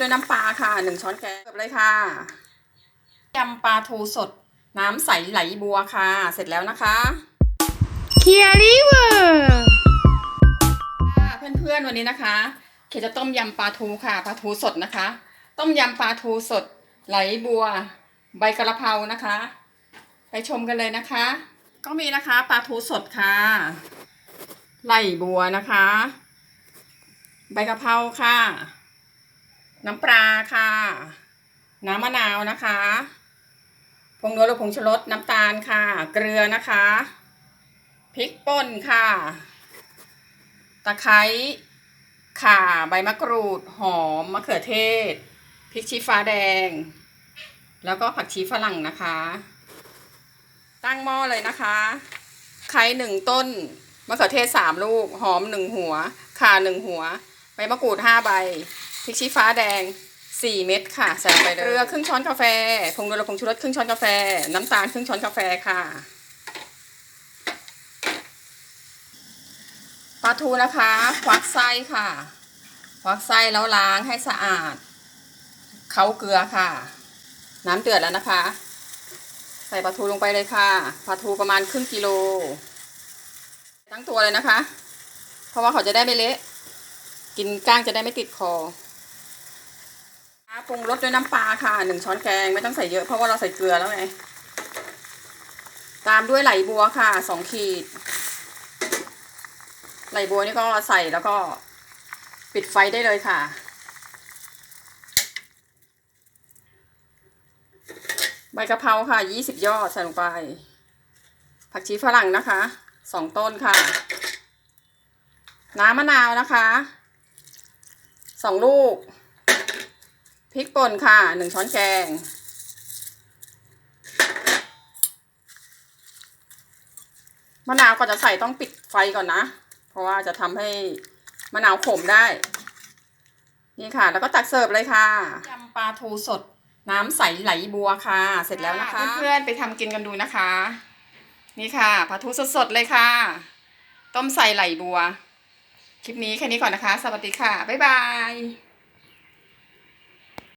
ด้วยน้ำปลาค่ะหนึ่งช้อนแกงเสิร์ฟเลยค่ะยำปลาทูสด น้ำใสไหลบัวค่ะ เสร็จแล้วนะคะเคียริเวอร์ค่ะเพื่อนๆวันนี้นะคะ เขตจะต้มยำปลาทูค่ะปลาทูสดนะคะ ต้มยำปลาทูสด ไหลบัว ใบกระเพรานะคะ ไปชมกันเลยนะคะ ก็มีนะคะปลาทูสดค่ะไหลบัวนะคะ ใบกระเพราค่ะ น้ำปลาค่ะ น้ำมะนาวนะคะผงนัวหรือผงชูรสน้ำตาลค่ะ เกลือนะคะพริกป่นค่ะ ตะไคร้ข่าใบมะกรูด หอมมะเขือเทศพริกชี้ฟ้าแดง แล้วก็ผักชีฝรั่งนะคะ ตั้งหม้อเลยนะคะไข่หนึ่งต้นมะเขือเทศสามลูก หอมหนึ่งหัว ข่าหนึ่งหัว ใบมะกรูดห้าใบ พริกชี้ฟ้าแดงสี่เม็ดค่ะ ใส่ไปเลยเกลือครึ่งช้อนกาแฟ ผงดูละผงชูรสครึ่งช้อนกาแฟ น้ำตาลครึ่งช้อนกาแฟค่ะ ปลาทูนะคะควักไส้ค่ะควักไส้แล้วล้างให้สะอาด เค้าเกลือค่ะ น้ำเดือดแล้วนะคะ ใส่ปลาทูลงไปเลยค่ะ ปลาทูประมาณครึ่งกิโล ทั้งตัวเลยนะคะ เพราะว่าเขาจะได้ไม่เละ กินก้างจะได้ไม่ติดคอ ปรุงรสด้วยน้ำปลาค่ะหนึ่งช้อนแกงไม่ต้องใส่เยอะเพราะว่าเราใส่เกลือแล้วไง ตามด้วยไหลบัวค่ะสองขีด ไหลบัวนี่ก็ใส่แล้วก็ปิดไฟได้เลยค่ะ ใบกะเพราค่ะยี่สิบยอดใส่ลงไป ผักชีฝรั่งนะคะสองต้นค่ะ น้ำมะนาวนะคะสองลูก พริกป่นค่ะหนึ่งช้อนแกง มะนาวก่อนจะใส่ต้องปิดไฟก่อนนะ เพราะว่าจะทำให้มะนาวขมได้ นี่ค่ะ แล้วก็ตักเสิร์ฟเลยค่ะยำปลาทูสดน้ำใสไหลบัวค่ะ เสร็จแล้วนะคะ เพื่อนๆไปทำกินกันดูนะคะ นี่ค่ะปลาทูสดๆเลยค่ะ ต้มใส่ไหลบัว คลิปนี้แค่นี้ก่อนนะคะ สวัสดีค่ะ บ๊ายบาย